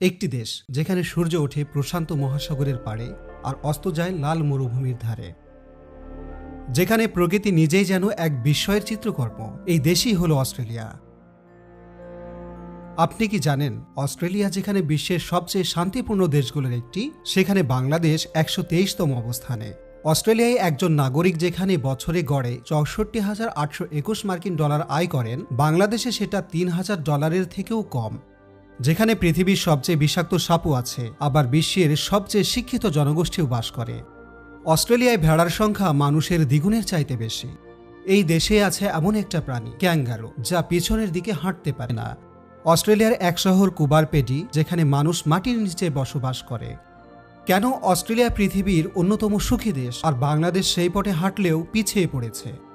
একটি দেশ যেখানে সূর্য ওঠে প্রশান্ত মহাসাগরের পাড়ে আর অস্ত যায় লাল মরুভূমির ধারে। যেখানে প্রকৃতি নিজেই যেন এক বিস্ময়ের চিত্রকর্ম। এই দেশই হলো অস্ট্রেলিয়া। আপনি কি জানেন, অস্ট্রেলিয়া যেখানে বিশ্বের সবচেয়ে শান্তিপূর্ণ দেশগুলোর একটি, সেখানে বাংলাদেশ একশো তেইশতম অবস্থানে। অস্ট্রেলিয়ায় একজন নাগরিক যেখানে বছরে গড়ে চৌষট্টি হাজার আটশো একুশ মার্কিন ডলার আয় করেন, বাংলাদেশে সেটা তিন হাজার ডলারের থেকেও কম। যেখানে পৃথিবীর সবচেয়ে বিষাক্ত সাপও আছে, আবার বিশ্বের সবচেয়ে শিক্ষিত জনগোষ্ঠীও বাস করে। অস্ট্রেলিয়ায় ভেড়ার সংখ্যা মানুষের দ্বিগুণের চাইতে বেশি। এই দেশে আছে এমন একটা প্রাণী, ক্যাঙ্গারো, যা পিছনের দিকে হাঁটতে পারে না। অস্ট্রেলিয়ার এক শহর কুবারপেডি, যেখানে মানুষ মাটির নিচে বসবাস করে। কেন অস্ট্রেলিয়া পৃথিবীর অন্যতম সুখী দেশ, আর বাংলাদেশ সেই পটে হাঁটলেও পিছিয়ে পড়েছে?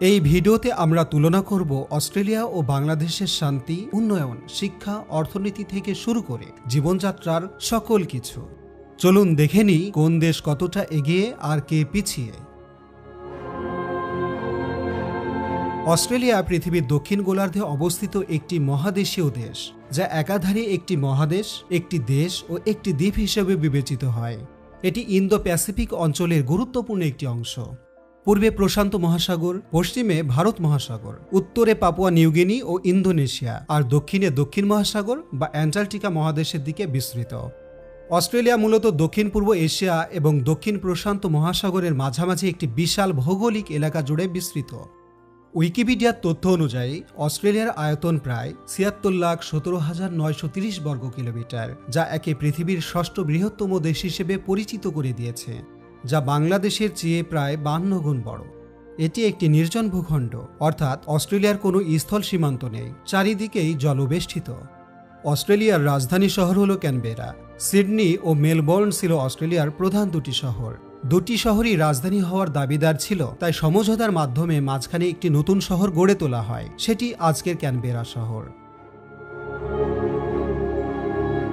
এই ভিডিওতে আমরা তুলনা করব অস্ট্রেলিয়া ও বাংলাদেশের শান্তি, উন্নয়ন, শিক্ষা, অর্থনীতি থেকে শুরু করে জীবনযাত্রার সকল কিছু। চলুন দেখে নিই কোন দেশ কতটা এগিয়ে আর কে পিছিয়ে। অস্ট্রেলিয়া পৃথিবীর দক্ষিণ গোলার্ধে অবস্থিত একটি মহাদেশীয় দেশ, যা একাধারে একটি মহাদেশ, একটি দেশ ও একটি দ্বীপ হিসেবে বিবেচিত হয়। এটি ইন্দো প্যাসিফিক অঞ্চলের গুরুত্বপূর্ণ একটি অংশ। পূর্বে প্রশান্ত মহাসাগর, পশ্চিমে ভারত মহাসাগর, উত্তরে পাপুয়া নিউগিনি ও ইন্দোনেশিয়া, আর দক্ষিণে দক্ষিণ মহাসাগর বা অ্যান্টার্কটিকা মহাদেশের দিকে বিস্তৃত। অস্ট্রেলিয়া মূলত দক্ষিণ পূর্ব এশিয়া এবং দক্ষিণ প্রশান্ত মহাসাগরের মাঝামাঝি একটি বিশাল ভৌগোলিক এলাকা জুড়ে বিস্তৃত। উইকিপিডিয়ার তথ্য অনুযায়ী, অস্ট্রেলিয়ার আয়তন প্রায় ছিয়াত্তর লাখ সতেরো হাজার নয়শো তিরিশ বর্গ কিলোমিটার, যা একে পৃথিবীর ষষ্ঠ বৃহত্তম দেশ হিসেবে পরিচিত করে দিয়েছে। যা বাংলাদেশের চেয়ে প্রায় বান্ন গুণ বড়। এটি একটি নির্জন ভূখণ্ড, অর্থাৎ অস্ট্রেলিয়ার কোনো স্থল সীমান্ত নেই, চারিদিকেই জলবেষ্টিত। অস্ট্রেলিয়ার রাজধানী শহর হল ক্যানবেরা। সিডনি ও মেলবোর্ন ছিল অস্ট্রেলিয়ার প্রধান দুটি শহর। দুটি শহরই রাজধানী হওয়ার দাবিদার ছিল, তাই সমঝোতার মাধ্যমে মাঝখানে একটি নতুন শহর গড়ে তোলা হয়, সেটি আজকের ক্যানবেরা শহর।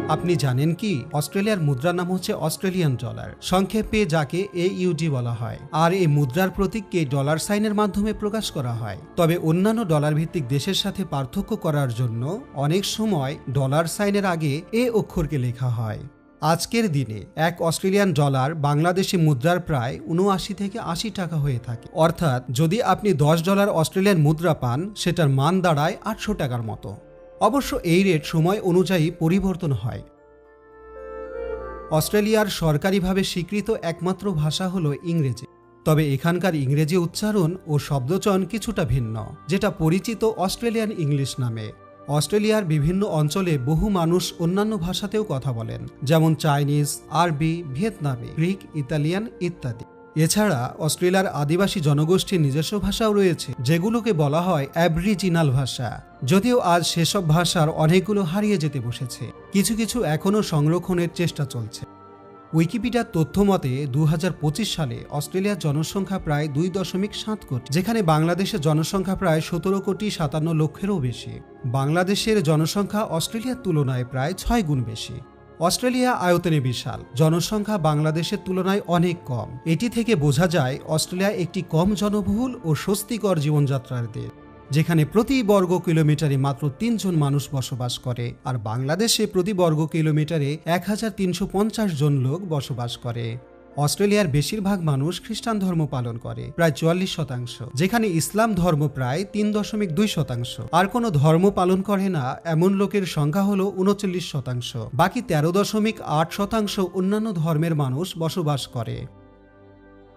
আপনি জানেন কি? অস্ট্রেলিয়ার মুদ্রার নাম হচ্ছে অস্ট্রেলিয়ান ডলার। সংক্ষেপে যাকে এ ইউডি বলা হয়। আর এই মুদ্রার প্রতীককে ডলার সাইনের মাধ্যমে প্রকাশ করা হয়। তবে অন্যান্য ডলার ভিত্তিক দেশের সাথে পার্থক্য করার জন্য অনেক সময় ডলার সাইনের আগে এ অক্ষরকে লেখা হয়। আজকের দিনে এক অস্ট্রেলিয়ান ডলার বাংলাদেশি মুদ্রার প্রায় উনআশি থেকে আশি টাকা হয়ে থাকে। অর্থাৎ যদি আপনি দশ ডলার অস্ট্রেলিয়ান মুদ্রা পান, সেটার মান দাঁড়ায় আটশো টাকার মতো। অবশ্য এই রেট সময় অনুযায়ী পরিবর্তন হয়। অস্ট্রেলিয়ার সরকারিভাবে স্বীকৃত একমাত্র ভাষা হল ইংরেজি। তবে এখানকার ইংরেজি উচ্চারণ ও শব্দচয়ন কিছুটা ভিন্ন, যেটা পরিচিত অস্ট্রেলিয়ান ইংলিশ নামে। অস্ট্রেলিয়ার বিভিন্ন অঞ্চলে বহু মানুষ অন্যান্য ভাষাতেও কথা বলেন, যেমন চাইনিজ, আরবি, ভিয়েতনামি, গ্রিক, ইতালিয়ান ইত্যাদি। এছাড়া অস্ট্রেলিয়ার আদিবাসী জনগোষ্ঠীর নিজস্ব ভাষাও রয়েছে, যেগুলোকে বলা হয় অ্যাবরিজিনাল ভাষা। যদিও আজ সেসব ভাষার অনেকগুলো হারিয়ে যেতে বসেছে। কিছু কিছু এখনও সংরক্ষণের চেষ্টা চলছে। উইকিপিডিয়ার তথ্য মতে দু সালে অস্ট্রেলিয়ার জনসংখ্যা প্রায় দুই দশমিক সাত কোটি, যেখানে বাংলাদেশের জনসংখ্যা প্রায় সতেরো কোটি সাতান্ন লক্ষেরও বেশি। বাংলাদেশের জনসংখ্যা অস্ট্রেলিয়ার তুলনায় প্রায় ছয় গুণ বেশি। অস্ট্রেলিয়া আয়তনে বিশাল। জনসংখ্যা বাংলাদেশের তুলনায় অনেক কম। এটি থেকে বোঝা যায়, অস্ট্রেলিয়া একটি কম জনবহুল ও স্বস্তিকর জীবনযাত্রার দেশ, যেখানে প্রতি বর্গ কিলোমিটারে মাত্র তিনজন মানুষ বসবাস করে, আর বাংলাদেশে প্রতি বর্গ কিলোমিটারে এক হাজার তিনশো পঞ্চাশ জন লোক বসবাস করে। অস্ট্রেলিয়ার বেশিরভাগ মানুষ খ্রিস্টান ধর্ম পালন করে, প্রায় চুয়াল্লিশ শতাংশ। যেখানে ইসলাম ধর্ম প্রায় তিন দশমিক দুই শতাংশ। আর কোনো ধর্ম পালন করে না, এমন লোকের সংখ্যা হল উনচল্লিশ শতাংশ। বাকি তেরো দশমিক আট শতাংশ অন্যান্য ধর্মের মানুষ বসবাস করে।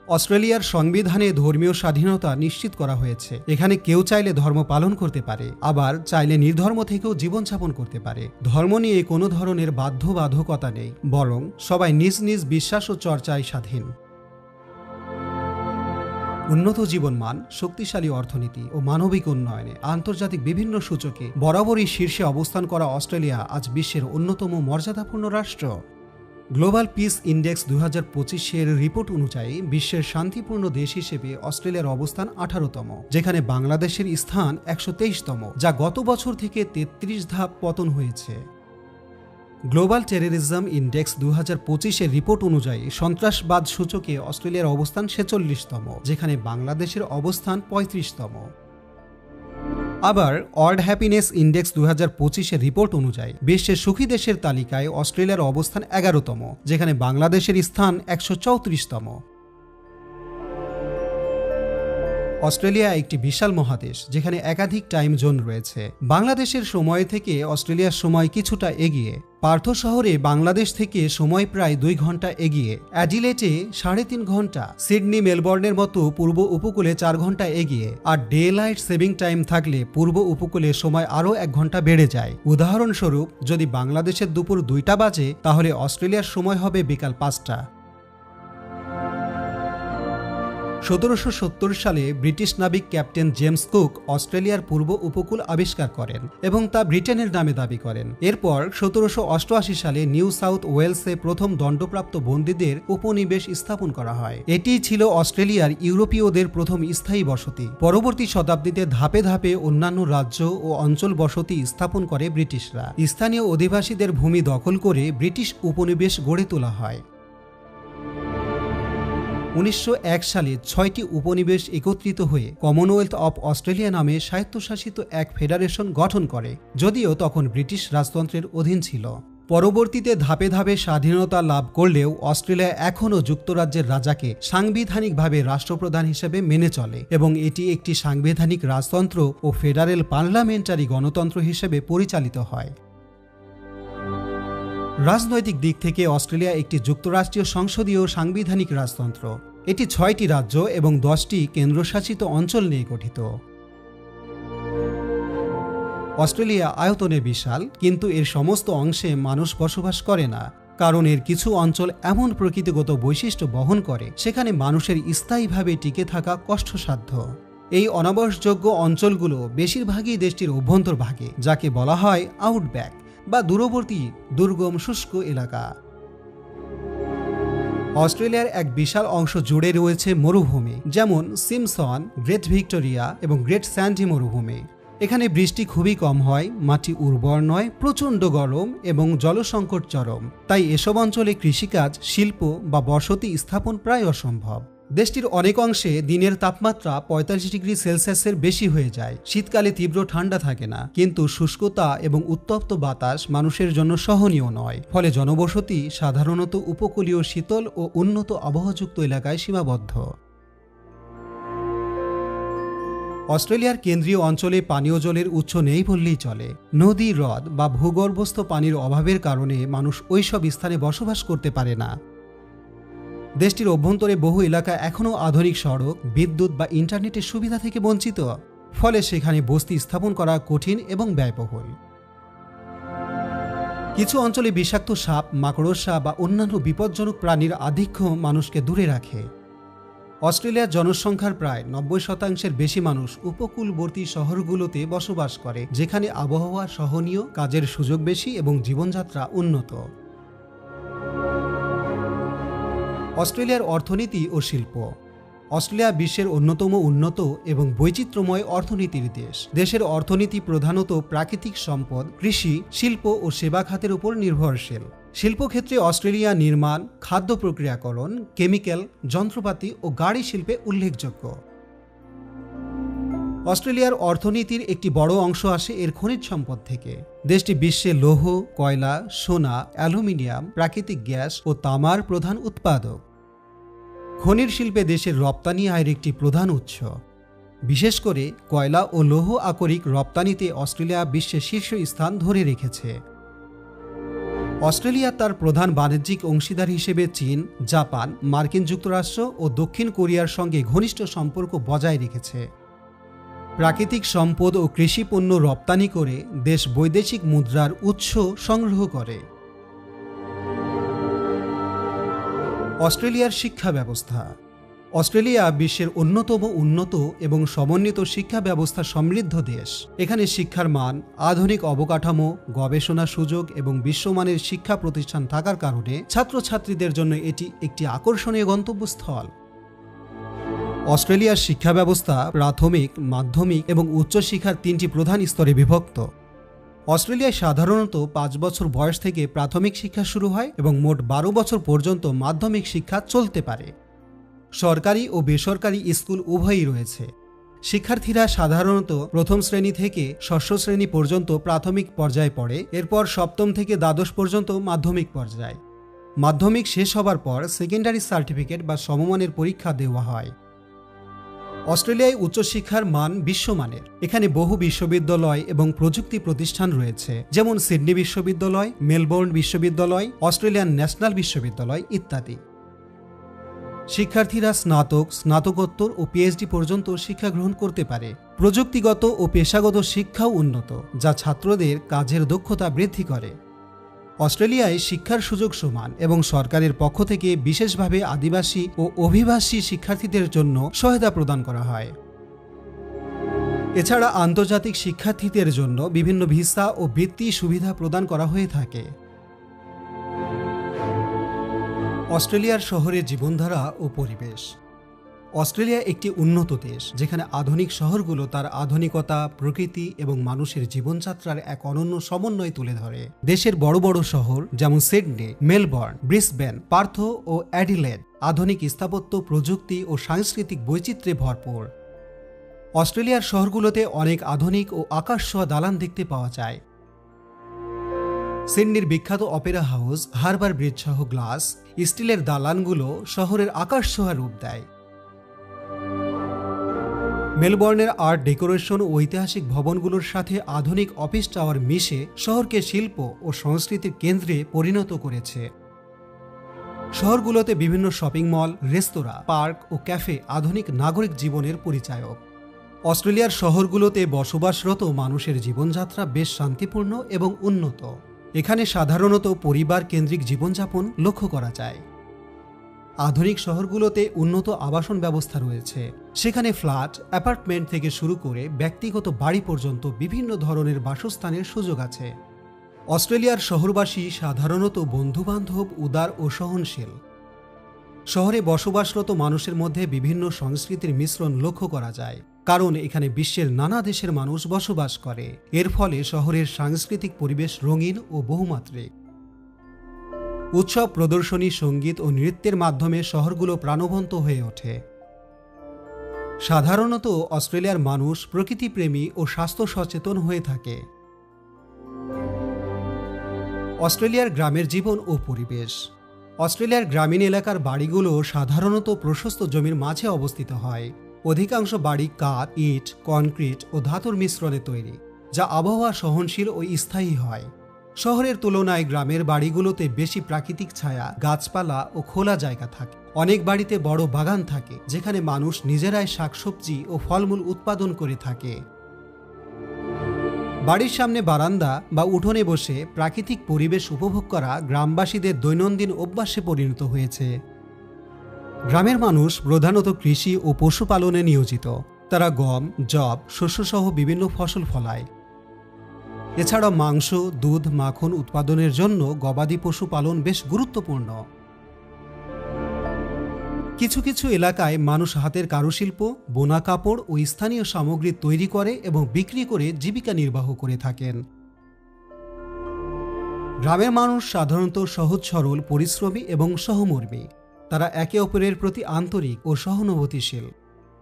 অস্ট্রেলিয়ার সংবিধানে ধর্মীয় স্বাধীনতা নিশ্চিত করা হয়েছে। এখানে কেউ চাইলে ধর্ম পালন করতে পারে, আবার চাইলে নির্ধর্ম থেকেও জীবনযাপন করতে পারে। ধর্ম নিয়ে কোনো ধরনের বাধ্যবাধকতা নেই, বরং সবাই নিজ নিজ বিশ্বাস ও চর্চায় স্বাধীন। উন্নত জীবনমান, শক্তিশালী অর্থনীতি ও মানবিক উন্নয়নে আন্তর্জাতিক বিভিন্ন সূচকে বরাবরই শীর্ষে অবস্থান করা অস্ট্রেলিয়া আজ বিশ্বের অন্যতম মর্যাদাপূর্ণ রাষ্ট্র। গ্লোবাল পিস ইন্ডেক্স দু হাজার পঁচিশের রিপোর্ট অনুযায়ী বিশ্বের শান্তিপূর্ণ দেশ হিসেবে অস্ট্রেলিয়ার অবস্থান আঠারোতম, যেখানে বাংলাদেশের স্থান একশো তেইশতম, যা গত বছর থেকে তেত্রিশ ধাপ পতন হয়েছে। গ্লোবাল টেররিজম ইন্ডেক্স দু হাজার পঁচিশের রিপোর্ট অনুযায়ী সন্ত্রাসবাদ সূচকে অস্ট্রেলিয়ার অবস্থান ছেচল্লিশতম, যেখানে বাংলাদেশের অবস্থান পঁয়ত্রিশতম। আবার ওয়ার্ল্ড হ্যাপিনেস ইন্ডেক্স দু হাজার পঁচিশের রিপোর্ট অনুযায়ী, বিশ্বের সুখী দেশের তালিকায় অস্ট্রেলিয়ার অবস্থান এগারোতম, যেখানে বাংলাদেশের স্থান একশো চৌত্রিশতম। অস্ট্রেলিয়া একটি বিশাল মহাদেশ, যেখানে একাধিক টাইম জোন রয়েছে। বাংলাদেশের সময় থেকে অস্ট্রেলিয়ার সময় কিছুটা এগিয়ে। পার্থ শহরে বাংলাদেশ থেকে সময় প্রায় দুই ঘণ্টা এগিয়ে। অ্যাডিলেটে সাড়ে তিন ঘণ্টা, সিডনি মেলবর্নের মতো পূর্ব উপকূলে চার ঘণ্টা এগিয়ে। আর ডে লাইট সেভিং টাইম থাকলে পূর্ব উপকূলে সময় আরও এক ঘণ্টা বেড়ে যায়। উদাহরণস্বরূপ, যদি বাংলাদেশের দুপুর দুইটা বাজে, তাহলে অস্ট্রেলিয়ার সময় হবে বিকাল পাঁচটা। সতেরোশো সত্তর সালে ব্রিটিশ নাবিক ক্যাপ্টেন জেমস কুক অস্ট্রেলিয়ার পূর্ব উপকূল আবিষ্কার করেন এবং তা ব্রিটেনের নামে দাবি করেন। এরপর সতেরোশো অষ্টআশি সালে নিউ সাউথ ওয়েলসে প্রথম দণ্ডপ্রাপ্ত বন্দীদের উপনিবেশ স্থাপন করা হয়। এটিই ছিল অস্ট্রেলিয়ার ইউরোপীয়দের প্রথম স্থায়ী বসতি। পরবর্তী শতাব্দীতে ধাপে ধাপে অন্যান্য রাজ্য ও অঞ্চল বসতি স্থাপন করে ব্রিটিশরা। স্থানীয় অধিবাসীদের ভূমি দখল করে ব্রিটিশ উপনিবেশ গড়ে তোলা হয়। উনিশশো এক সালে ছয়টি উপনিবেশ একত্রিত হয়ে কমনওয়েলথ অফ অস্ট্রেলিয়া নামে স্বায়ত্তশাসিত এক ফেডারেশন গঠন করে, যদিও তখন ব্রিটিশ রাজতন্ত্রের অধীন ছিল। পরবর্তীতে ধাপে ধাপে স্বাধীনতা লাভ করলেও অস্ট্রেলিয়া এখনও যুক্তরাজ্যের রাজাকে সাংবিধানিকভাবে রাষ্ট্রপ্রধান হিসেবে মেনে চলে এবং এটি একটি সাংবিধানিক রাজতন্ত্র ও ফেডারেল পার্লামেন্টারি গণতন্ত্র হিসেবে পরিচালিত হয়। রাজনৈতিক দিক থেকে অস্ট্রেলিয়া একটি যুক্তরাষ্ট্রীয় সংসদীয় সাংবিধানিক রাজতন্ত্র। এটি ছয়টি রাজ্য এবং দশটি কেন্দ্রশাসিত অঞ্চল নিয়ে গঠিত। অস্ট্রেলিয়া আয়তনে বিশাল, কিন্তু এর সমস্ত অংশে মানুষ বসবাস করে না, কারণ এর কিছু অঞ্চল এমন প্রকৃতিগত বৈশিষ্ট্য বহন করে, সেখানে মানুষের স্থায়ীভাবে টিকে থাকা কষ্টসাধ্য। এই অনাবাসযোগ্য অঞ্চলগুলো বেশিরভাগই দেশটির অভ্যন্তরভাগে, যাকে বলা হয় আউটব্যাক বা দূরবর্তী, দুর্গম, শুষ্ক এলাকা। অস্ট্রেলিয়ার এক বিশাল অংশ জুড়ে রয়েছে মরুভূমি, যেমন সিমসন, গ্রেট ভিক্টোরিয়া এবং গ্রেট স্যান্ডি মরুভূমি। এখানে বৃষ্টি খুবই কম হয়, মাটি উর্বর নয়, প্রচণ্ড গরম এবং জলসংকট চরম। তাই এসব অঞ্চলে কৃষিকাজ, শিল্প বা বসতি স্থাপন প্রায় অসম্ভব। দেশটির অনেক অংশে দিনের তাপমাত্রা পঁয়তাল্লিশ ডিগ্রি সেলসিয়াসের বেশি হয়ে যায়। শীতকালে তীব্র ঠান্ডা থাকে না, কিন্তু শুষ্কতা এবং উত্তপ্ত বাতাস মানুষের জন্য সহনীয় নয়। ফলে জনবসতি সাধারণত উপকূলীয় শীতল ও উন্নত আবহযুক্ত এলাকায় সীমাবদ্ধ। অস্ট্রেলিয়ার কেন্দ্রীয় অঞ্চলে পানীয় জলের উৎস নেই বললেই চলে। নদী, হ্রদ বা ভূগর্ভস্থ পানির অভাবের কারণে মানুষ ওইসব স্থানে বসবাস করতে পারে না। দেশটির অভ্যন্তরে বহু এলাকা এখনও আধুনিক সড়ক, বিদ্যুৎ বা ইন্টারনেটের সুবিধা থেকে বঞ্চিত, ফলে সেখানে বস্তি স্থাপন করা কঠিন এবং ব্যয়বহুল। কিছু অঞ্চলে বিষাক্ত সাপ, মাকড়সা বা অন্যান্য বিপজ্জনক প্রাণীর আধিক্য মানুষকে দূরে রাখে। অস্ট্রেলিয়ার জনসংখ্যার প্রায় নব্বই শতাংশের বেশি মানুষ উপকূলবর্তী শহরগুলোতে বসবাস করে, যেখানে আবহাওয়া সহনীয়, কাজের সুযোগ বেশি এবং জীবনযাত্রা উন্নত। অস্ট্রেলিয়ার অর্থনীতি ও শিল্প। অস্ট্রেলিয়া বিশ্বের অন্যতম উন্নত এবং বৈচিত্র্যময় অর্থনীতির দেশ। দেশের অর্থনীতি প্রধানত প্রাকৃতিক সম্পদ, কৃষি, শিল্প ও সেবা খাতের উপর নির্ভরশীল। শিল্পক্ষেত্রে অস্ট্রেলিয়া নির্মাণ, খাদ্য প্রক্রিয়াকরণ, কেমিক্যাল, যন্ত্রপাতি ও গাড়ি শিল্পে উল্লেখযোগ্য। অস্ট্রেলিয়ার অর্থনীতির একটি বড় অংশ আসে এর খনিজ সম্পদ থেকে। দেশটি বিশ্বে লৌহ, কয়লা, সোনা, অ্যালুমিনিয়াম, প্রাকৃতিক গ্যাস ও তামার প্রধান উৎপাদক। খনির শিল্পে দেশের রপ্তানি আয়ের একটি প্রধান উৎস। বিশেষ করে কয়লা ও লৌহ আকরিক রপ্তানিতে অস্ট্রেলিয়া বিশ্বের শীর্ষ স্থান ধরে রেখেছে। অস্ট্রেলিয়া তার প্রধান বাণিজ্যিক অংশীদার হিসেবে চীন, জাপান, মার্কিন যুক্তরাষ্ট্র ও দক্ষিণ কোরিয়ার সঙ্গে ঘনিষ্ঠ সম্পর্ক বজায় রেখেছে। প্রাকৃতিক সম্পদ ও কৃষি পণ্য রপ্তানি করে দেশ বৈদেশিক মুদ্রার উৎস সংগ্রহ করে। অস্ট্রেলিয়ার শিক্ষা ব্যবস্থা। অস্ট্রেলিয়া বিশ্বের অন্যতম উন্নত এবং সমন্বিত শিক্ষা ব্যবস্থা সমৃদ্ধ দেশ। এখানে শিক্ষার মান, আধুনিক অবকাঠামো, গবেষণা সুযোগ এবং বিশ্বমানের শিক্ষা প্রতিষ্ঠান থাকার কারণে ছাত্রছাত্রীদের জন্য এটি একটি আকর্ষণীয় গন্তব্যস্থল। অস্ট্রেলিয়ার শিক্ষা ব্যবস্থা, প্রাথমিক, মাধ্যমিক এবং উচ্চশিক্ষার তিনটি প্রধান স্তরে বিভক্ত। অস্ট্রেলিয়ায় সাধারণত পাঁচ বছর বয়স থেকে প্রাথমিক শিক্ষা শুরু হয় এবং মোট বারো বছর পর্যন্ত মাধ্যমিক শিক্ষা চলতে পারে। সরকারি ও বেসরকারি স্কুল উভয়ই রয়েছে। শিক্ষার্থীরা সাধারণত প্রথম শ্রেণি থেকে ষষ্ঠ শ্রেণি পর্যন্ত প্রাথমিক পর্যায়ে পড়ে, এরপর সপ্তম থেকে দ্বাদশ পর্যন্ত মাধ্যমিক পর্যায়। মাধ্যমিক শেষ হবার পর সেকেন্ডারি সার্টিফিকেট বা সমমানের পরীক্ষা দেওয়া হয়। অস্ট্রেলিয়ায় উচ্চশিক্ষার মান বিশ্বমানের। এখানে বহু বিশ্ববিদ্যালয় এবং প্রযুক্তি প্রতিষ্ঠান রয়েছে, যেমন সিডনি বিশ্ববিদ্যালয়, মেলবোর্ন বিশ্ববিদ্যালয়, অস্ট্রেলিয়ান ন্যাশনাল বিশ্ববিদ্যালয় ইত্যাদি। শিক্ষার্থীরা স্নাতক, স্নাতকোত্তর ও পিএইচডি পর্যন্ত শিক্ষা গ্রহণ করতে পারে। প্রযুক্তিগত ও পেশাগত শিক্ষাও উন্নত, যা ছাত্রদের কাজের দক্ষতা বৃদ্ধি করে। অস্ট্রেলিয়ায় শিক্ষার সুযোগ সমান এবং সরকারের পক্ষ থেকে বিশেষভাবে আদিবাসী ও অভিবাসী শিক্ষার্থীদের জন্য সহায়তা প্রদান করা হয়। এছাড়া আন্তর্জাতিক শিক্ষার্থীদের জন্য বিভিন্ন ভিসা ও বৃত্তি সুবিধা প্রদান করা হয়ে থাকে। অস্ট্রেলিয়ার শহরের জীবনধারা ও পরিবেশ। অস্ট্রেলিয়া একটি উন্নত দেশ, যেখানে আধুনিক শহরগুলো তার আধুনিকতা, প্রকৃতি এবং মানুষের জীবনযাত্রার এক অনন্য সমন্বয় তুলে ধরে। দেশের বড় বড় শহর যেমন সিডনি, মেলবর্ন, ব্রিসবেন, পার্থ ও অ্যাডিলেড আধুনিক স্থাপত্য, প্রযুক্তি ও সাংস্কৃতিক বৈচিত্র্যে ভরপুর। অস্ট্রেলিয়ার শহরগুলোতে অনেক আধুনিক ও আকাশ দালান দেখতে পাওয়া যায়। সিডনির বিখ্যাত অপেরা হাউস, হারবার ব্রিজ সহ গ্লাস, স্টিলের দালানগুলো শহরের আকাশ ছোঁয়া রূপ দেয়। মেলবোর্নের আর্ট ডেকোরেশন ও ঐতিহাসিক ভবনগুলোর সাথে আধুনিক অফিস টাওয়ার মিশে শহরকে শিল্প ও সংস্কৃতির কেন্দ্রে পরিণত করেছে। শহরগুলোতে বিভিন্ন শপিং মল, রেস্তোরাঁ, পার্ক ও ক্যাফে আধুনিক নাগরিক জীবনের পরিচায়ক। অস্ট্রেলিয়ার শহরগুলোতে বসবাসরত মানুষের জীবনযাত্রা বেশ শান্তিপূর্ণ এবং উন্নত। এখানে সাধারণত পরিবার কেন্দ্রিক জীবনযাপন লক্ষ্য করা যায়। আধুনিক শহরগুলোতে উন্নত আবাসন ব্যবস্থা রয়েছে। সেখানে ফ্ল্যাট, অ্যাপার্টমেন্ট থেকে শুরু করে ব্যক্তিগত বাড়ি পর্যন্ত বিভিন্ন ধরনের বাসস্থানের সুযোগ আছে। অস্ট্রেলিয়ার শহরবাসী সাধারণত বন্ধুবান্ধব, উদার ও সহনশীল। শহরে বসবাসরত মানুষের মধ্যে বিভিন্ন সংস্কৃতির মিশ্রণ লক্ষ্য করা যায়, কারণ এখানে বিশ্বের নানা দেশের মানুষ বসবাস করে। এর ফলে শহরের সাংস্কৃতিক পরিবেশ রঙিন ও বহুমাত্রিক। উৎসব, প্রদর্শনী, সংগীত ও নৃত্যের মাধ্যমে শহরগুলো প্রাণবন্ত হয়ে ওঠে। সাধারণত অস্ট্রেলিয়ার মানুষ প্রকৃতিপ্রেমী ও স্বাস্থ্য সচেতন হয়ে থাকে। অস্ট্রেলিয়ার গ্রামের জীবন ও পরিবেশ। অস্ট্রেলিয়ার গ্রামীণ এলাকার বাড়িগুলো সাধারণত প্রশস্ত জমির মাঝে অবস্থিত হয়। অধিকাংশ বাড়ি কাঠ, ইট কনক্রিট ও ধাতুর মিশ্রণে তৈরি, যা আবহাওয়া সহনশীল ও স্থায়ী হয়। শহরের তুলনায় গ্রামের বাড়িগুলোতে বেশি প্রাকৃতিক ছায়া, গাছপালা ও খোলা জায়গা থাকে। অনেক বাড়িতে বড় বাগান থাকে, যেখানে মানুষ নিজেরাই শাকসবজি ও ফলমূল উৎপাদন করে থাকে। বাড়ির সামনে বারান্দা বা উঠোনে বসে প্রাকৃতিক পরিবেশ উপভোগ করা গ্রামবাসীদের দৈনন্দিন অভ্যাসে পরিণত হয়েছে। গ্রামের মানুষ প্রধানত কৃষি ও পশুপালনে নিয়োজিত। তারা গম জব শস্যসহ বিভিন্ন ফসল ফলায়। এছাড়া মাংস, দুধ, মাখন উৎপাদনের জন্য গবাদি পশু পালন বেশ গুরুত্বপূর্ণ। কিছু কিছু এলাকায় মানুষ হাতের কারুশিল্প, বোনা কাপড় ও স্থানীয় সামগ্রী তৈরি করে এবং বিক্রি করে জীবিকা নির্বাহ করে থাকেন। গ্রামের মানুষ সাধারণত সহজ সরল, পরিশ্রমী এবং সহমর্মী। তারা একে অপরের প্রতি আন্তরিক ও সহানুভূতিশীল।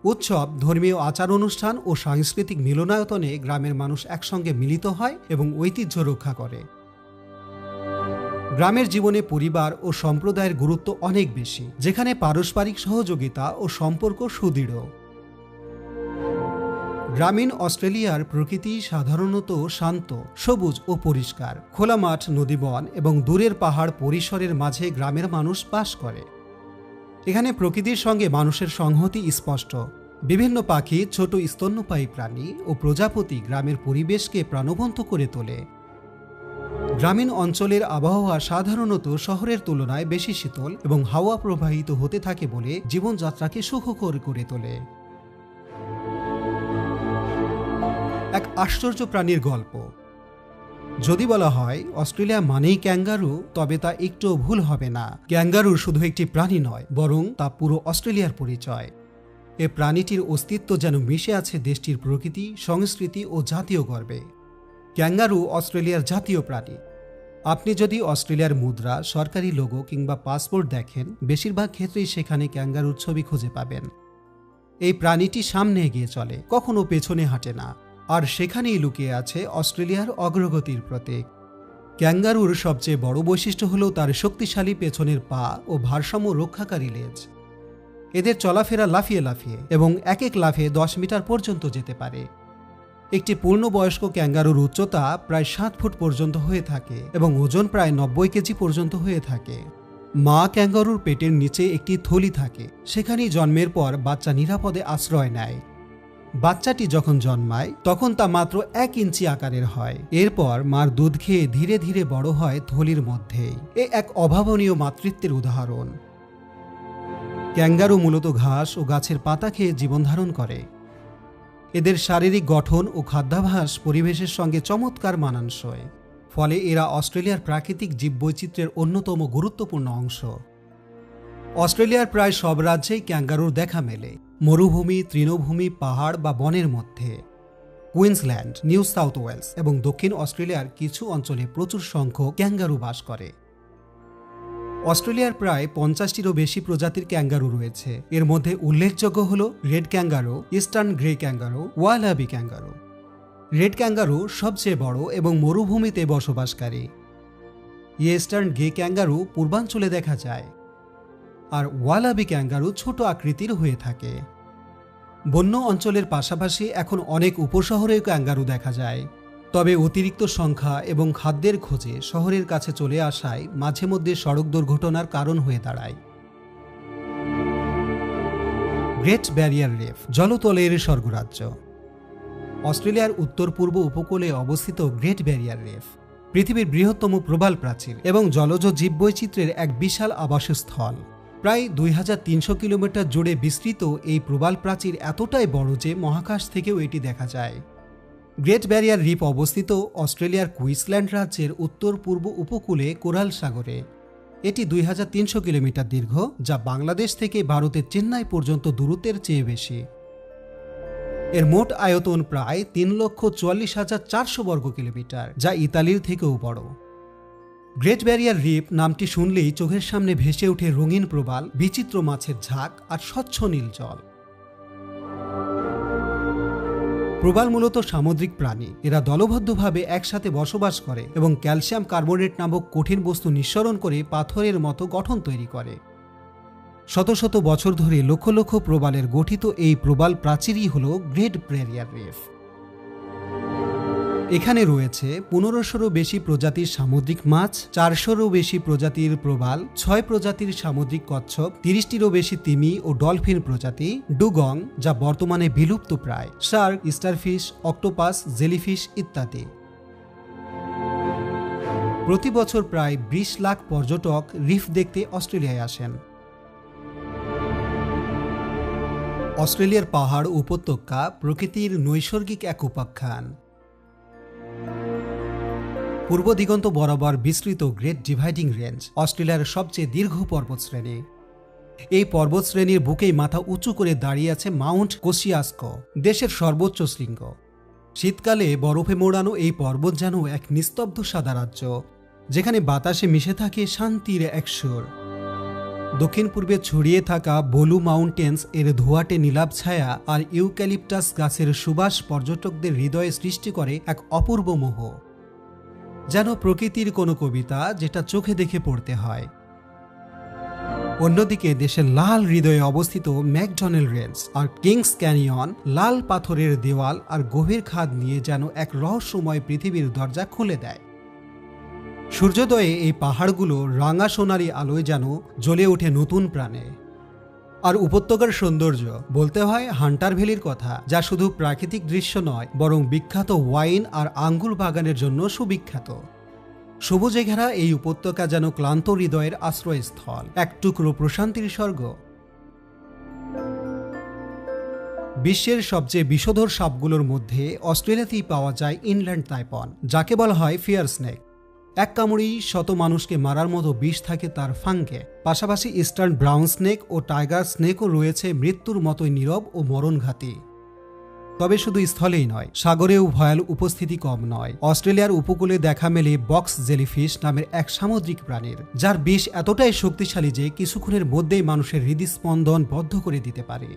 উৎসব, ধর্মীয় আচার অনুষ্ঠান ও সাংস্কৃতিক মিলনায়তনে গ্রামের মানুষ একসঙ্গে মিলিত হয় এবং ঐতিহ্য রক্ষা করে। গ্রামের জীবনে পরিবার ও সম্প্রদায়ের গুরুত্ব অনেক বেশি, যেখানে পারস্পরিক সহযোগিতা ও সম্পর্ক সুদৃঢ়। গ্রামীণ অস্ট্রেলিয়ার প্রকৃতি সাধারণত শান্ত, সবুজ ও পরিষ্কার। খোলা মাঠ নদীবন এবং দূরের পাহাড় পরিসরের মাঝে গ্রামের মানুষ বাস করে। এখানে প্রকৃতির সঙ্গে মানুষের সংহতি স্পষ্ট। বিভিন্ন পাখি, ছোট স্তন্যপায়ী প্রাণী ও প্রজাপতি গ্রামের পরিবেশকে প্রাণবন্ত করে তোলে। গ্রামীণ অঞ্চলের আবহাওয়া সাধারণত শহরের তুলনায় বেশি শীতল এবং হাওয়া প্রবাহিত হতে থাকে বলে জীবনযাত্রাকে সুখকর করে তোলে। এক আশ্চর্য প্রাণীর গল্প। যদি বলা হয়, অস্ট্রেলিয়া মানেই ক্যাঙ্গারু, তবে তা একটুও ভুল হবে না। ক্যাঙ্গারু শুধু একটি প্রাণী নয়, বরং তা পুরো অস্ট্রেলিয়ার পরিচয়। এ প্রাণীটির অস্তিত্ব যেন মিশে আছে দেশটির প্রকৃতি, সংস্কৃতি ও জাতীয় গর্বে। ক্যাঙ্গারু অস্ট্রেলিয়ার জাতীয় প্রাণী। আপনি যদি অস্ট্রেলিয়ার মুদ্রা, সরকারি লোগো কিংবা পাসপোর্ট দেখেন, বেশিরভাগ ক্ষেত্রেই সেখানে ক্যাঙ্গারুর ছবি খুঁজে পাবেন। এই প্রাণীটি সামনে এগিয়ে চলে, কখনো পেছনে হাঁটে না। আর সেখানেই লুকিয়ে আছে অস্ট্রেলিয়ার অগ্রগতির প্রতীক। ক্যাঙ্গারুর সবচেয়ে বড় বৈশিষ্ট্য হল তার শক্তিশালী পেছনের পা ও ভারসাম্য রক্ষাকারী লেজ। এদের চলাফেরা লাফিয়ে লাফিয়ে এবং এক এক লাফে দশ মিটার পর্যন্ত যেতে পারে। একটি পূর্ণবয়স্ক ক্যাঙ্গারুর উচ্চতা প্রায় সাত ফুট পর্যন্ত হয়ে থাকে এবং ওজন প্রায় নব্বই কেজি পর্যন্ত হয়ে থাকে। মা ক্যাঙ্গারুর পেটের নিচে একটি থলি থাকে, সেখানেই জন্মের পর বাচ্চা নিরাপদে আশ্রয় নেয়। বাচ্চাটি যখন জন্মায়, তখন তা মাত্র এক ইঞ্চি আকারের হয়। এরপর মার দুধ খেয়ে ধীরে ধীরে বড় হয় থলির মধ্যেই। এ এক অভাবনীয় মাতৃত্বের উদাহরণ। ক্যাঙ্গারু মূলত ঘাস ও গাছের পাতা খেয়ে জীবনধারণ করে। এদের শারীরিক গঠন ও খাদ্যাভাস পরিবেশের সঙ্গে চমৎকার মানানসই। ফলে এরা অস্ট্রেলিয়ার প্রাকৃতিক জীববৈচিত্র্যের অন্যতম গুরুত্বপূর্ণ অংশ। অস্ট্রেলিয়ার প্রায় সব রাজ্যেই ক্যাঙ্গারুর দেখা মেলে। মরুভূমি, তৃণভূমি, পাহাড় বা বনের মধ্যে। কুইন্সল্যান্ড, নিউ সাউথ ওয়েলস এবং দক্ষিণ অস্ট্রেলিয়ার কিছু অঞ্চলে প্রচুর সংখ্যক ক্যাঙ্গারু বাস করে। অস্ট্রেলিয়ার প্রায় পঞ্চাশটিরও বেশি প্রজাতির ক্যাঙ্গারু রয়েছে। এর মধ্যে উল্লেখযোগ্য হল red kangaroo, eastern grey kangaroo, wallaby kangaroo. Red kangaroo সবচেয়ে বড় এবং মরুভূমিতে বসবাসকারী। ইস্টার্ন গে ক্যাঙ্গারু পূর্বাঞ্চলে দেখা যায়। আর ওয়ালাবি ক্যাঙ্গারু ছোট আকৃতির হয়ে থাকে। বন্য অঞ্চলের পাশাপাশি এখন অনেক উপশহরেও ক্যাঙ্গারু দেখা যায়। তবে অতিরিক্ত সংখ্যা এবং খাদ্যের খোঁজে শহরের কাছে চলে আসায় মাঝে মধ্যে সড়ক দুর্ঘটনার কারণ হয়ে দাঁড়ায়। গ্রেট ব্যারিয়ার রেফ, জলতলের স্বর্গরাজ্য। অস্ট্রেলিয়ার উত্তর পূর্ব উপকূলে অবস্থিত গ্রেট ব্যারিয়ার রেফ, পৃথিবীর বৃহত্তম প্রবাল প্রাচীর এবং জলজ জীববৈচিত্র্যের এক বিশাল আবাসস্থল। প্রায় দুই হাজার তিনশো কিলোমিটার জুড়ে বিস্তৃত এই প্রবাল প্রাচীর এতটাই বড় যে মহাকাশ থেকেও এটি দেখা যায়। গ্রেট ব্যারিয়ার রিপ অবস্থিত অস্ট্রেলিয়ার কুইসল্যান্ড রাজ্যের উত্তর পূর্ব উপকূলে কোরাল সাগরে। এটি দুই হাজার তিনশো কিলোমিটার দীর্ঘ, যা বাংলাদেশ থেকে ভারতের চেন্নাই পর্যন্ত দূরত্বের চেয়ে বেশি। এর মোট আয়তন প্রায় তিন লক্ষ চুয়াল্লিশ হাজার চারশো বর্গ কিলোমিটার, যা ইতালির থেকেও বড়। গ্রেট ব্যারিয়ার রিপ নামটি শুনলেই চোখের সামনে ভেসে ওঠে রঙিন প্রবাল, বিচিত্র মাছের ঝাঁক আর স্বচ্ছ নীল জল। প্রবাল মূলত সামুদ্রিক প্রাণী। এরা দলবদ্ধভাবে একসাথে বসবাস করে এবং ক্যালসিয়াম কার্বোনেট নামক কঠিন বস্তু নিঃসরণ করে পাথরের মতো গঠন তৈরি করে। শত শত বছর ধরে লক্ষ লক্ষ প্রবালের গঠিত এই প্রবাল প্রাচীরই হল গ্রেট ব্যারিয়ার রেফ। এখানে রয়েছে পনেরোশোরও বেশি প্রজাতির সামুদ্রিক মাছ, চারশোরও বেশি প্রজাতির প্রবাল, ছয় প্রজাতির সামুদ্রিক কচ্ছপ, তিরিশটিরও বেশি তিমি ও ডলফিন প্রজাতি, ডুগং, যা বর্তমানে বিলুপ্ত প্রায়, শার্ক, স্টারফিশ, অক্টোপাস, জেলিফিশ ইত্যাদি। প্রতি বছর প্রায় বিশ লাখ পর্যটক রিফ দেখতে অস্ট্রেলিয়ায় আসেন। অস্ট্রেলিয়ার পাহাড় উপত্যকা প্রকৃতির নৈসর্গিক এক উপাখ্যান। পূর্ব দিগন্ত বরাবর বিস্তৃত গ্রেট ডিভাইডিং রেঞ্জ অস্ট্রেলিয়ার সবচেয়ে দীর্ঘ পর্বতশ্রেণী। এই পর্বতশ্রেণীর বুকেই মাথা উঁচু করে দাঁড়িয়ে আছে মাউন্ট কোসিয়াস্কো দেশের সর্বোচ্চ শৃঙ্গ। শীতকালে বরফে মোড়ানো এই পর্বত যেন এক নিস্তব্ধ সাদা রাজ্য, যেখানে বাতাসে মিশে থাকে শান্তির এক সুর। দক্ষিণ পূর্বে ছড়িয়ে থাকা বলু মাউন্টেন্স এর ধোয়াটে নীলাভ ছায়া আর ইউক্যালিপটাস গাছের সুবাস পর্যটকদের হৃদয়ে সৃষ্টি করে এক অপূর্ব মোহ। যেন প্রকৃতির কোনো কবিতা যেটা চোখে দেখে পড়তে হয়। অন্যদিকে দেশের লাল হৃদয়ে অবস্থিত ম্যাকডনেল রেঞ্জ আর কিংস ক্যানিয়ন লাল পাথরের দেওয়াল আর গভীর খাদ নিয়ে যেন এক রহস্যময় পৃথিবীর দরজা খুলে দেয়। সূর্যোদয়ে এই পাহাড়গুলো রাঙা সোনারি আলোয় যেন জ্বলে ওঠে নতুন প্রাণে। আর উপত্যকার সৌন্দর্য। বলতে হয় হান্টার ভ্যালির কথা, যা শুধু প্রাকৃতিক দৃশ্য নয়, বরং বিখ্যাত ওয়াইন আর আঙ্গুর বাগানের জন্য সুবিখ্যাত। সবুজে ঘেরা এই উপত্যকা যেন ক্লান্ত হৃদয়ের আশ্রয়স্থল, এক টুকরো প্রশান্তির স্বর্গ। বিশ্বের সবচেয়ে বিষধর সাপগুলোর মধ্যে অস্ট্রেলিয়াতেই পাওয়া যায় ইনল্যান্ড তাইপন, যাকে বলা হয় ফিয়ার স্নেক। এক কামড়েই শত মানুষকে মারার মতো বিষ থাকে তার ফাঙ্কে পাশাপাশি ইস্টার্ন ব্রাউন স্নেক ও টাইগার স্নেকও রয়েছে মৃত্যুর মতোই নীরব ও মরণঘাতী। তবে শুধু স্থলেই নয়, সাগরেও ভয়াল উপস্থিতি কম নয়। অস্ট্রেলিয়ার উপকূলে দেখা মেলে বক্স জেলিফিশ নামের এক সামুদ্রিক প্রাণীর, যার বিষ এতটাই শক্তিশালী যে কিছুক্ষণের মধ্যেই মানুষের হৃদস্পন্দন বদ্ধ করে দিতে পারে।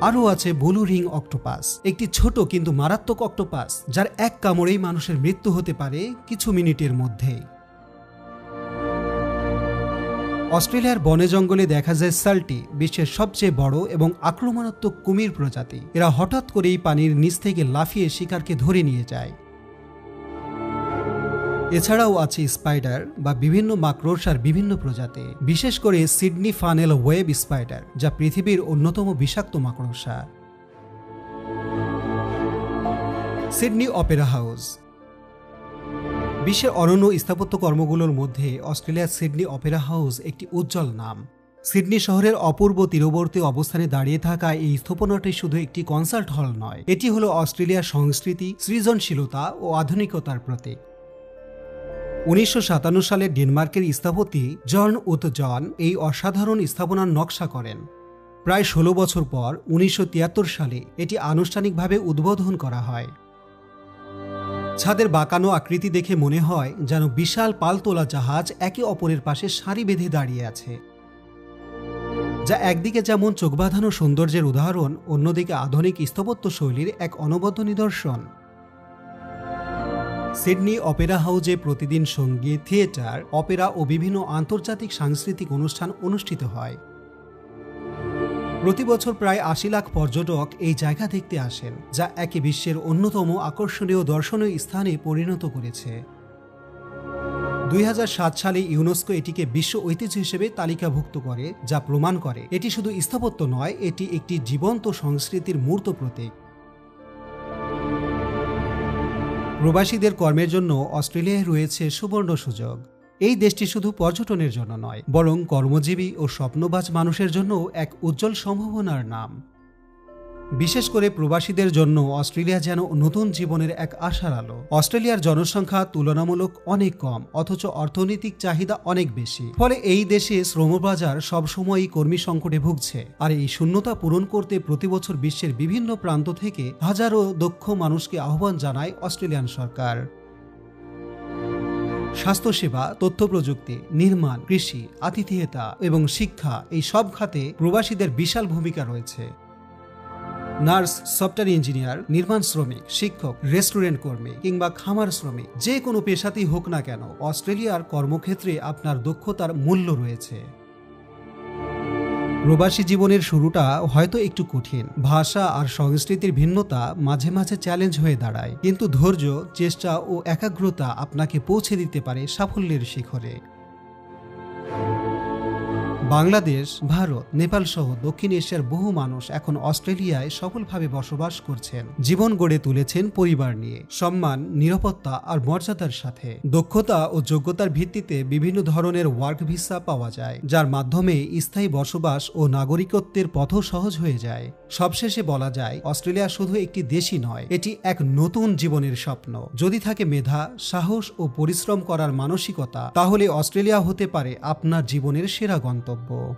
আরও আছে ব্লু রিং অক্টোপাস, একটি ছোট কিন্তু মারাত্মক অক্টোপাস, যার এক কামড়েই মানুষের মৃত্যু হতে পারে কিছু মিনিটের মধ্যে অস্ট্রেলিয়ার বনে জঙ্গলে দেখা যায় সাল্টি, বিশ্বের সবচেয়ে বড় এবং আক্রমণাত্মক কুমির প্রজাতি। এরা হঠাৎ করেই পানির নিচ থেকে লাফিয়ে শিকারকে ধরে নিয়ে যায়। এছাড়াও আছে স্পাইডার বা বিভিন্ন মাকড়সার বিভিন্ন প্রজাতি, বিশেষ করে সিডনি ফানেল ওয়েব স্পাইডার, যা পৃথিবীর অন্যতম বিষাক্ত মাকড়সা। Sydney opera house. বিশ্বের অনন্য স্থাপত্য কর্মগুলোর মধ্যে অস্ট্রেলিয়ার সিডনি অপেরা হাউস একটি উজ্জ্বল নাম। সিডনি শহরের অপূর্ব তীরবর্তী অবস্থানে দাঁড়িয়ে থাকা এই স্থাপনাটি শুধু একটি কনসার্ট হল নয়, এটি হলো অস্ট্রেলিয়ার সংস্কৃতি, সৃজনশীলতা ও আধুনিকতার প্রতীক। উনিশশো সাতান্ন সালে ডেনমার্কের স্থপতি জন উত জন এই অসাধারণ স্থাপনার নকশা করেন। প্রায় ষোলো বছর পর উনিশশো তিয়াত্তর সালে এটি আনুষ্ঠানিকভাবে উদ্বোধন করা হয়। ছাদের বাঁকানো আকৃতি দেখে মনে হয় যেন বিশাল পালতোলা জাহাজ একে অপরের পাশে সারি বেঁধে দাঁড়িয়ে আছে। যা একদিকে যেমন চোখবাঁধানো সৌন্দর্যের উদাহরণ, অন্যদিকে আধুনিক স্থাপত্য শৈলীর এক অনবদ্য নিদর্শন। সিডনি অপেরা হাউজে প্রতিদিন সংগীত থিয়েটার, অপেরা ও বিভিন্ন আন্তর্জাতিক সাংস্কৃতিক অনুষ্ঠান অনুষ্ঠিত হয়। প্রতি বছর প্রায় আশি লাখ পর্যটক এই জায়গা দেখতে আসেন, যা একে বিশ্বের অন্যতম আকর্ষণীয় দর্শনীয় স্থানে পরিণত করেছে। দুই হাজার সাত সালে ইউনেস্কো এটিকে বিশ্ব ঐতিহ্য হিসেবে তালিকাভুক্ত করে, যা প্রমাণ করে, এটি শুধু স্থাপত্য নয়, এটি একটি জীবন্ত সংস্কৃতির মূর্ত প্রতীক। প্রবাসীদের কর্মের জন্য অস্ট্রেলিয়ায় রয়েছে সুবর্ণ সুযোগ। এই দেশটি শুধু পর্যটনের জন্য নয়, বরং কর্মজীবী ও স্বপ্নবাজ মানুষের জন্য এক উজ্জ্বল সম্ভাবনার নাম। বিশেষ করে প্রবাসীদের জন্য অস্ট্রেলিয়া যেন নতুন জীবনের এক আশার আলো। অস্ট্রেলিয়ার জনসংখ্যা তুলনামূলক অনেক কম, অথচ অর্থনৈতিক চাহিদা অনেক বেশি। ফলে এই দেশে শ্রমবাজার সবসময়ই কর্মী সংকটে ভুগছে। আর এই শূন্যতা পূরণ করতে প্রতি বছর বিশ্বের বিভিন্ন প্রান্ত থেকে হাজারো দক্ষ মানুষকে আহ্বান জানায় অস্ট্রেলিয়ান সরকার। স্বাস্থ্যসেবা তথ্য প্রযুক্তি নির্মাণ, কৃষি, আতিথেয়তা এবং শিক্ষা এই সব খাতে প্রবাসীদের বিশাল ভূমিকা রয়েছে। নার্স, সফটওয়্যার ইঞ্জিনিয়ার, নির্মাণ শ্রমিক, শিক্ষক, রেস্টুরেন্ট কর্মী কিংবা খামার শ্রমিক, যে কোনো পেশাতেই হোক না কেন, অস্ট্রেলিয়ার কর্মক্ষেত্রে আপনার দক্ষতার মূল্য রয়েছে। প্রবাসী জীবনের শুরুটা হয়তো একটু কঠিন। ভাষা আর সংস্কৃতির ভিন্নতা মাঝে মাঝে চ্যালেঞ্জ হয়ে দাঁড়ায়। কিন্তু ধৈর্য, চেষ্টা ও একাগ্রতা আপনাকে পৌঁছে দিতে পারে সাফল্যের শিখরে। বাংলাদেশ, ভারত, নেপাল সহ দক্ষিণ এশিয়ার বহু মানুষ এখন অস্ট্রেলিয়ায় সফলভাবে বসবাস করছেন। জীবন গড়ে তুলেছেন পরিবার নিয়ে। সম্মান, নিরাপত্তা আর মর্যাদার সাথে। দক্ষতা ও যোগ্যতার ভিত্তিতে বিভিন্ন ধরনের ওয়ার্ক ভিসা পাওয়া যায়, যার মাধ্যমে স্থায়ী বসবাস ও নাগরিকত্বের পথও সহজ হয়ে যায়। সবশেষে বলা যায়, অস্ট্রেলিয়া শুধু একটি দেশই নয়, এটি এক নতুন জীবনের স্বপ্ন। যদি থাকে মেধা, সাহস ও পরিশ্রম করার মানসিকতা, তাহলে অস্ট্রেলিয়া হতে পারে আপনার জীবনের সেরা গন্তব্য।